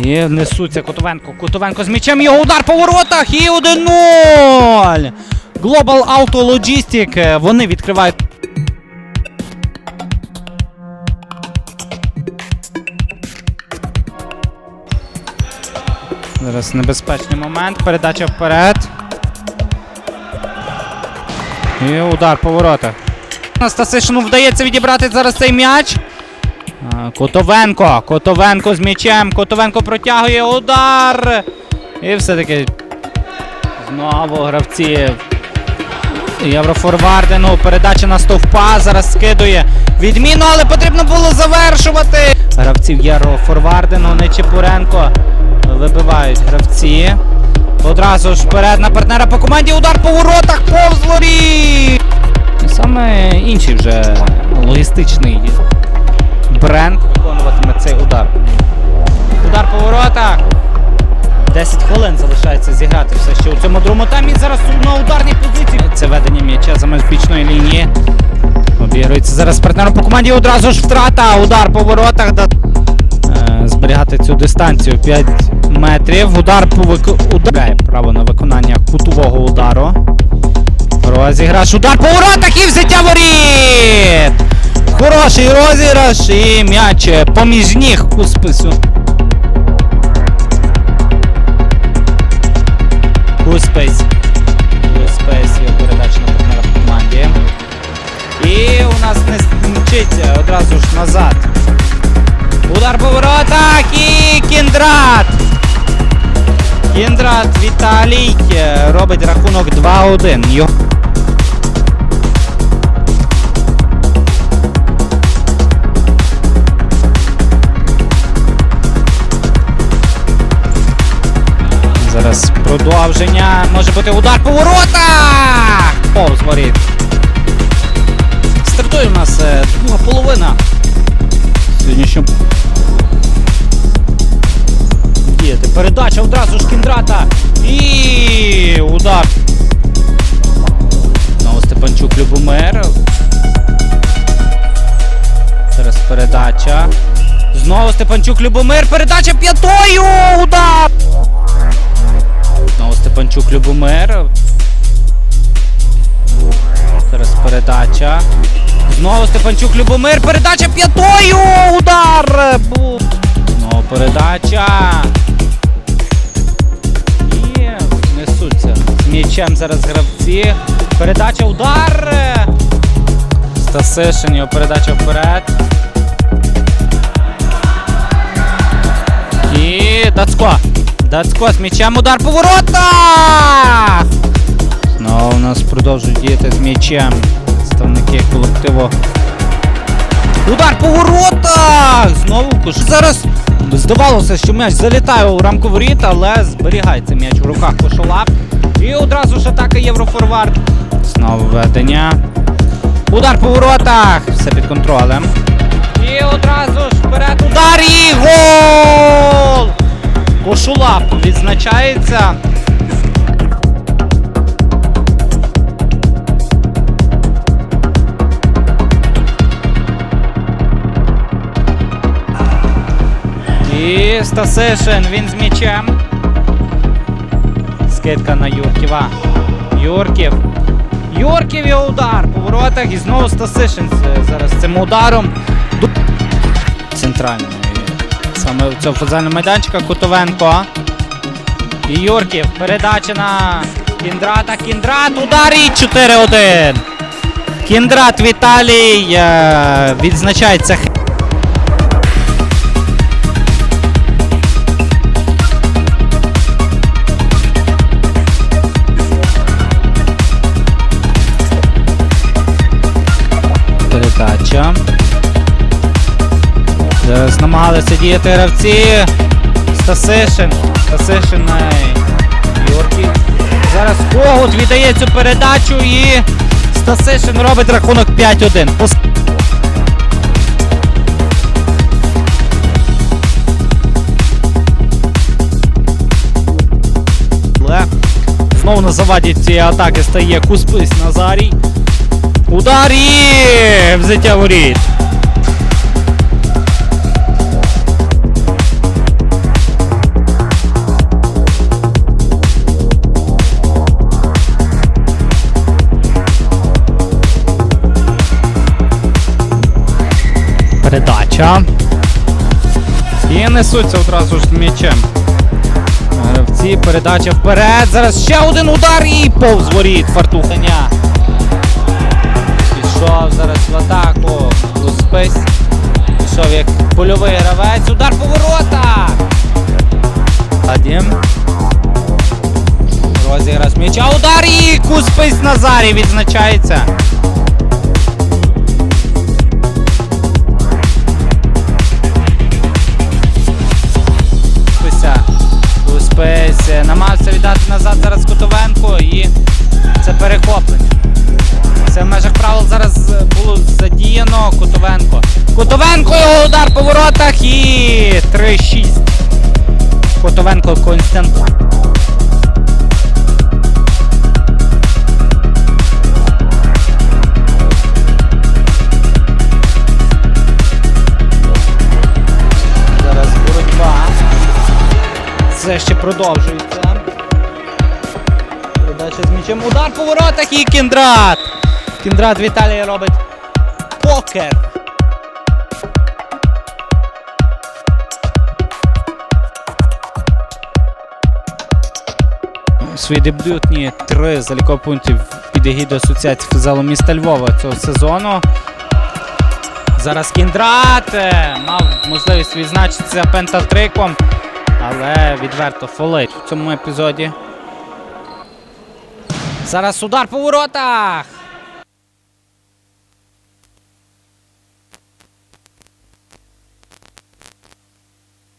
І несуться Котовенко. Котовенко з м'ячем його удар по воротах і 1-0. Global Auto Logistic. е, Вони відкривають. Зараз небезпечний момент. Передача вперед. І удар по воротах. Стасишину вдається відібрати зараз цей м'яч. Котовенко. Котовенко з м'ячем. Котовенко протягує удар. І все-таки знову гравці Єврофорвардену. Передача на стовпа. Зараз скидує відміну, але потрібно було завершувати. Гравців Єврофорвардену. Нечепуренко. Вибивають гравці. Одразу ж вперед на партнера по команді. Удар по воротах. Повз воріт! Саме інший вже логістичний бренд виконуватиме цей удар. Удар по воротах. 10 хвилин залишається зіграти все ще у цьому другому таймі. Зараз на ударній позиції. Це ведення м'яча за меж бічної лінії. Обігрується зараз партнером по команді. Одразу ж втрата. Удар по воротах. Е, Зберігати цю дистанцію 5 метрів. Удар по вик... Право на виконання кутового удару. Розіграш. Удар по воротах і взяття воріт! Хороший розіграш і м'яч е, поміж ніг у спису. Куспейс. Куспейс його на партнера по команді. І у нас не мчиться одразу ж назад. Удар по воротах і Кіндрат. Кіндрат Віталій е, робить рахунок 2-1. Продовження. Може бути удар по воротах! Повз воріт. Стартує у нас е, друга половина. Сьогоднішнього діяти. Передача одразу ж Кіндрата. І удар. Знову Степанчук Любомир. Зараз передача. Знову Степанчук Любомир. Передача п'ятою. Удар. Степанчук Любомир. Зараз передача. Знову Степанчук Любомир. Передача п'ятою. Удар. Знову передача. І несуться. З м'ячем зараз гравці. Передача удар. Стасишин, його передача вперед. І Дацько. Дацько з м'ячем удар по воротах! Знову у нас продовжують діяти з м'ячем. Представники колективу. Удар по воротах! Знову куш. Зараз здавалося, що м'яч залітає у рамку воріт, але зберігається м'яч у руках кошолап. І одразу ж атака Єврофорвард. Знову ведення. Удар по воротах! Все під контролем. І одразу ж вперед удар і гол! Кошулап відзначається. І Стасишин, він з м'ячем. Скидка на Юрківа. Юрків. Юрків його удар по воротах і знову Стасишин зараз цим ударом. Центральною. Саме в цьому футзальному майданчика Кутовенко. І Юрків. Передача на Кіндрата. Кіндрат. Удар і 4-1. Кіндрат Віталій е, відзначається. Намагалися діяти гравці. Стасишин. Стасишин Йоркі. Зараз Когут віддає цю передачу і Стасишин робить рахунок 5-1. Знову на заваді цієї атаки стає Куспис Назарій. Удар і взяття воріт. Передача. І несуться одразу ж м'ячем. Гравці, передача вперед. Зараз ще один удар і повз воріт Фартуханя. Пішов зараз в атаку. Успись. Пішов як польовий гравець. Удар по воротах. Адім. Розіграш м'яча. Удар і Куспись Назарій відзначається. Намагався віддати назад зараз Котовенко і це перехоплення. Це в межах правил зараз було задіяно Котовенко. Котовенко його удар по воротах і 3-6. Котовенко Константин. Зараз боротьба. Це ще продовжується. Передача з м'ячем. Удар по воротах і Кіндрат. Кіндрат Віталій робить покер. Свої дебютні три залікові пунктів під егідою Асоціації футзалу міста Львова цього сезону. Зараз Кіндрат е, мав можливість відзначитися пентатриком, але відверто фолить в цьому епізоді. Зараз удар по воротах.